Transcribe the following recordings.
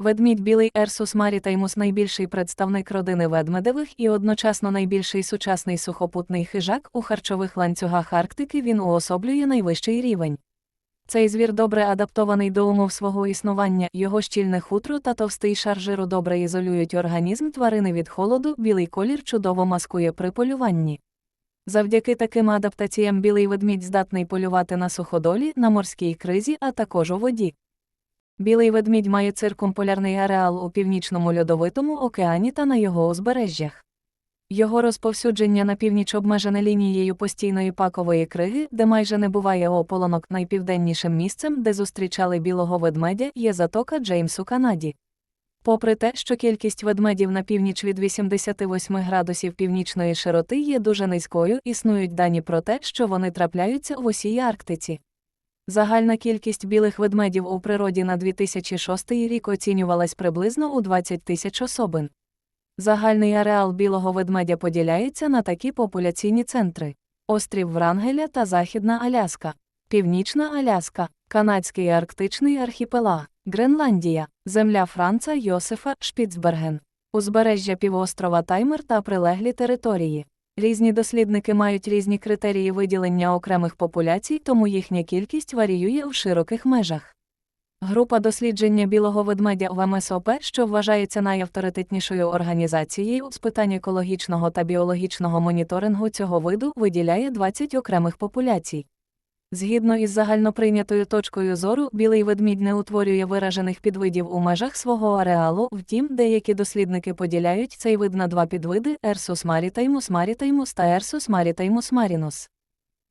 Ведмідь білий Ерсус марітаймус найбільший представник родини ведмедевих і одночасно найбільший сучасний сухопутний хижак у харчових ланцюгах Арктики він уособлює найвищий рівень. Цей звір добре адаптований до умов свого існування, його щільне хутро та товстий шар жиру добре ізолюють організм тварини від холоду, білий колір чудово маскує при полюванні. Завдяки таким адаптаціям білий ведмідь здатний полювати на суходолі, на морській кризі, а також у воді. Білий ведмідь має циркумполярний ареал у північному льодовитому океані та на його узбережжях. Його розповсюдження на північ обмежене лінією постійної пакової криги, де майже не буває ополонок найпівденнішим місцем, де зустрічали білого ведмедя, є затока Джеймс у Канаді. Попри те, що кількість ведмедів на північ від 88 градусів північної широти є дуже низькою, існують дані про те, що вони трапляються в усій Арктиці. Загальна кількість білих ведмедів у природі на 2006 рік оцінювалась приблизно у 20 тисяч особин. Загальний ареал білого ведмедя поділяється на такі популяційні центри: острів Врангеля та Західна Аляска, Північна Аляска, Канадський арктичний архіпелаг, Гренландія, земля Франца Йосифа Шпіцберген, узбережжя півострова Таймер та прилеглі території. Різні дослідники мають різні критерії виділення окремих популяцій, тому їхня кількість варіює в широких межах. Група дослідження білого ведмедя в МСОП, що вважається найавторитетнішою організацією з питань екологічного та біологічного моніторингу цього виду, виділяє 20 окремих популяцій. Згідно із загальноприйнятою точкою зору, білий ведмідь не утворює виражених підвидів у межах свого ареалу, втім, деякі дослідники поділяють цей вид на два підвиди Ersus maritimus maritimus та Ersus maritimus marinus.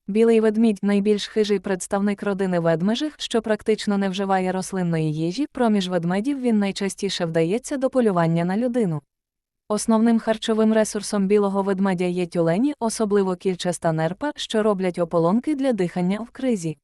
Білий ведмідь найбільш хижий представник родини ведмежих, що практично не вживає рослинної їжі, проміж ведмедів він найчастіше вдається до полювання на людину. Основним харчовим ресурсом білого ведмедя є тюлені, особливо кільчаста нерпа, що роблять ополонки для дихання в кризі.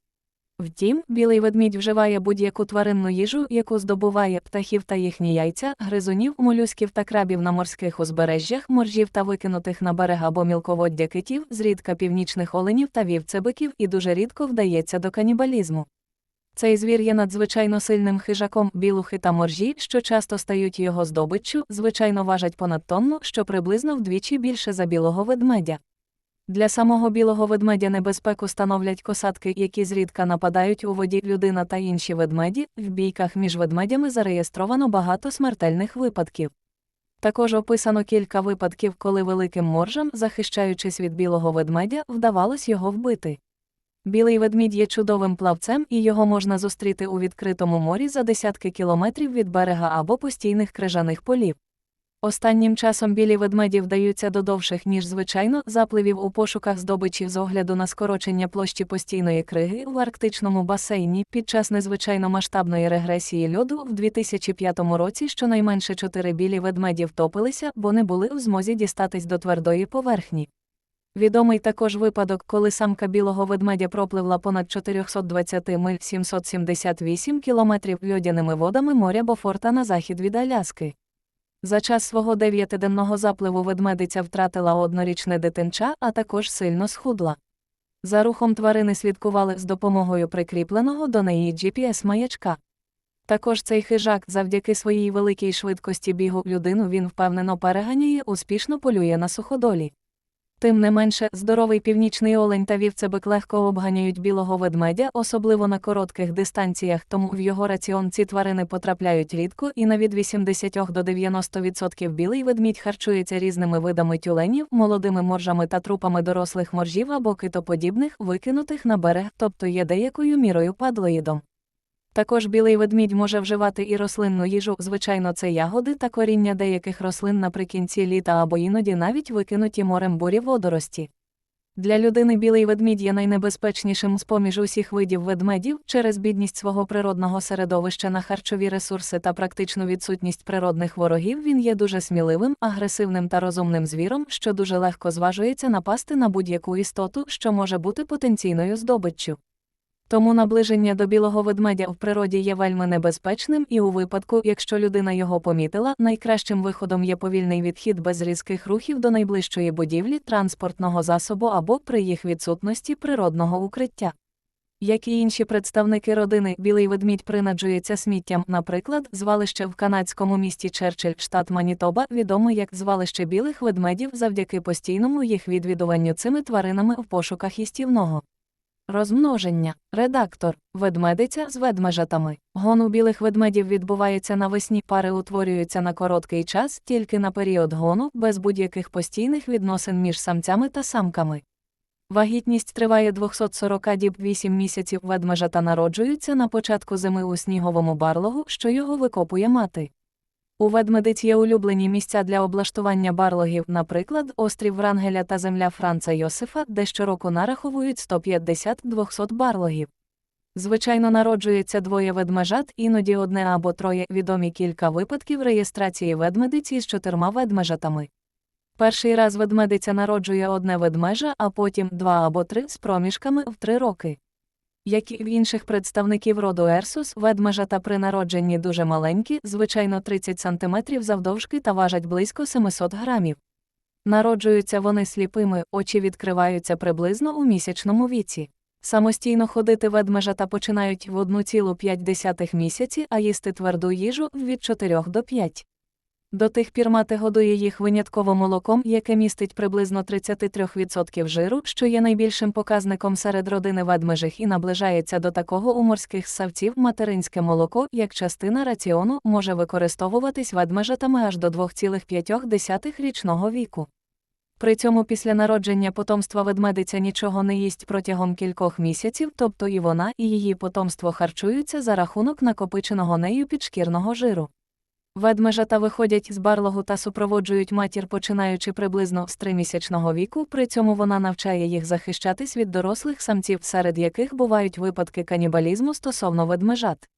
Втім, білий ведмідь вживає будь-яку тваринну їжу, яку здобуває птахів та їхні яйця, гризунів, молюсків та крабів на морських узбережжях, моржів та викинутих на берег або мілководдя китів, зрідка північних оленів та вівцебиків і дуже рідко вдається до канібалізму. Цей звір є надзвичайно сильним хижаком, білухи та моржі, що часто стають його здобиччю, звичайно важать понад тонну, що приблизно вдвічі більше за білого ведмедя. Для самого білого ведмедя небезпеку становлять косатки, які зрідка нападають у воді людина та інші ведмеді, в бійках між ведмедями зареєстровано багато смертельних випадків. Також описано кілька випадків, коли великим моржам, захищаючись від білого ведмедя, вдавалось його вбити. Білий ведмідь є чудовим плавцем і його можна зустріти у відкритому морі за десятки кілометрів від берега або постійних крижаних полів. Останнім часом білі ведмеді вдаються до довших, ніж звичайно, запливів у пошуках здобичі з огляду на скорочення площі постійної криги в арктичному басейні під час незвичайно масштабної регресії льоду в 2005 році щонайменше чотири білі ведмеді втопилися, бо не були в змозі дістатись до твердої поверхні. Відомий також випадок, коли самка білого ведмедя пропливла понад 420 миль 778 кілометрів льодяними водами моря Бофорта на захід від Аляски. За час свого дев'ятиденного запливу ведмедиця втратила однорічне дитинча, а також сильно схудла. За рухом тварини слідкували з допомогою прикріпленого до неї GPS-маячка. Також цей хижак, завдяки своїй великій швидкості бігу людину він впевнено переганяє, успішно полює на суходолі. Тим не менше, здоровий північний олень та вівцебик легко обганяють білого ведмедя, особливо на коротких дистанціях, тому в його раціон ці тварини потрапляють рідко, і на від 80 до 90% білий ведмідь харчується різними видами тюленів, молодими моржами та трупами дорослих моржів або китоподібних, викинутих на берег, тобто є деякою мірою падлоїдом. Також білий ведмідь може вживати і рослинну їжу, звичайно, це ягоди та коріння деяких рослин наприкінці літа або іноді навіть викинуті морем бурі водорості. Для людини білий ведмідь є найнебезпечнішим з поміж усіх видів ведмедів через бідність свого природного середовища на харчові ресурси та практичну відсутність природних ворогів він є дуже сміливим, агресивним та розумним звіром, що дуже легко зважується напасти на будь-яку істоту, що може бути потенційною здобиччю. Тому наближення до білого ведмедя в природі є вельми небезпечним, і у випадку, якщо людина його помітила, найкращим виходом є повільний відхід без різких рухів до найближчої будівлі, транспортного засобу або при їх відсутності природного укриття. Як і інші представники родини, білий ведмідь принаджується сміттям, наприклад, звалище в канадському місті Черчилль, штат Манітоба, відоме як звалище білих ведмедів завдяки постійному їх відвідуванню цими тваринами в пошуках їстівного. Розмноження. Редактор. Ведмедиця з ведмежатами. Гон у білих ведмедів відбувається навесні, пари утворюються на короткий час, тільки на період гону, без будь-яких постійних відносин між самцями та самками. Вагітність триває 240 діб 8 місяців ведмежата народжуються на початку зими у сніговому барлогу, що його викопує мати. У ведмедиць є улюблені місця для облаштування барлогів, наприклад, острів Врангеля та земля Франца Йосифа, де щороку нараховують 150-200 барлогів. Звичайно, народжується двоє ведмежат, іноді одне або троє відомі кілька випадків реєстрації ведмедиці з чотирма ведмежатами. Перший раз ведмедиця народжує одне ведмежа, а потім два або три з проміжками в три роки. Як і в інших представників роду Ерсус, ведмежата при народженні дуже маленькі, звичайно 30 см завдовжки та важать близько 700 грамів. Народжуються вони сліпими, очі відкриваються приблизно у місячному віці. Самостійно ходити ведмежата починають в 1,5 місяці, а їсти тверду їжу від 4 до 5. До тих пір мати годує їх винятково молоком, яке містить приблизно 33% жиру, що є найбільшим показником серед родини ведмежих і наближається до такого у морських ссавців материнське молоко, як частина раціону, може використовуватись ведмежатами аж до 2,5 річного віку. При цьому після народження потомства ведмедиця нічого не їсть протягом кількох місяців, тобто і вона, і її потомство харчуються за рахунок накопиченого нею підшкірного жиру. Ведмежата виходять з барлогу та супроводжують матір, починаючи приблизно з тримісячного віку, при цьому вона навчає їх захищатись від дорослих самців, серед яких бувають випадки канібалізму стосовно ведмежат.